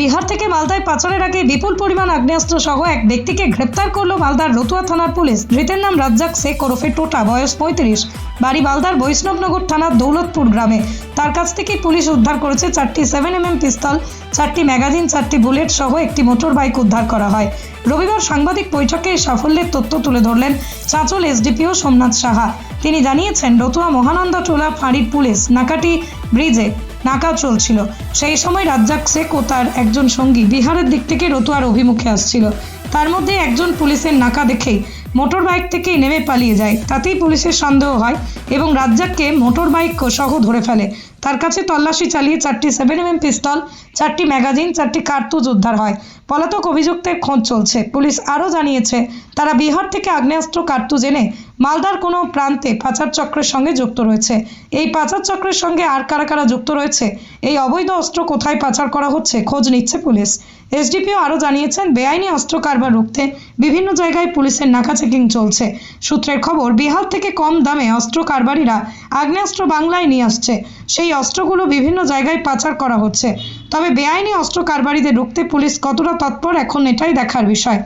বিহার থেকে মালদায় পাচারের আগে বিপুল পরিমাণ আগ্নেয়াস্ত্র সহ এক ব্যক্তিকে গ্রেপ্তার করল মালদার রতুয়া থানার পুলিশ। ধৃতের নাম রাজ্জাক শেখ ওরফে টোটা, বয়স পঁয়ত্রিশ। বাড়ি মালদার বৈষ্ণবনগর থানার দৌলতপুর গ্রামে। তার কাছ থেকে পুলিশ উদ্ধার করেছে চারটি সেভেন এম এম পিস্তল, চারটি ম্যাগাজিন, চারটি বুলেট সহ একটি মোটর বাইক উদ্ধার করা হয়। রবিবার সাংবাদিক বৈঠকে এই সাফল্যের তথ্য তুলে ধরলেন চাঁচল এসডিপিও সোমনাথ সাহা। তিনি জানিয়েছেন, রতুয়া মহানন্দা টোলা ফাঁড়ির পুলিশ, নাকাটি ব্রিজে নাকা চলছিল। সেই সময় রাজ্জাক শেখ ও তার একজন সঙ্গী বিহারের দিক থেকে রতুয়ার অভিমুখে আসছিল। তার মধ্যে একজন পুলিশের নাকা দেখেই মোটর বাইক থেকে নেমে পালিয়ে যায়। তাতেই পুলিশের সন্দেহ হয় এবং রাজ্জাককে মোটর বাইক সহ ধরে ফেলে। তার কাছে তল্লাশি চালিয়ে চারটি সেভেন এম পিস্তল চারটি ম্যাগাজিন চারটি কার্তুজ উদ্ধার হয়। পলাতক অভিযুক্তের খোঁজ চলছে। পুলিশ আরও জানিয়েছে, তারা বিহার থেকে আগ্নেয়াস্ত্র কার্তুজ এনে মালদার কোনো প্রান্তে পাচার চক্রের সঙ্গে যুক্ত রয়েছে। এই পাচার চক্রের সঙ্গে আর কারা কারা যুক্ত রয়েছে? এই অবৈধ অস্ত্র কোথায় পাচার করা হচ্ছে? খোঁজ নিচ্ছে পুলিশ। এসডিপিও আরও জানিয়েছেন, বেআইনি অস্ত্র কারবার রুখতে বিভিন্ন জায়গায় পুলিশের নাকা চেকিং চলছে। সূত্রের খবর, বিহার থেকে কম দামে অস্ত্র কারবারিরা আগ্নেয়াস্ত্র বাংলায় নিয়ে আসছে। সেই অস্ত্রগুলো বিভিন্ন জায়গায় পাচার করা হচ্ছে। তবে বেআইনি অস্ত্র কারবারিদের রুখতে পুলিশ কতটা তৎপর এখন এটাই দেখার বিষয়।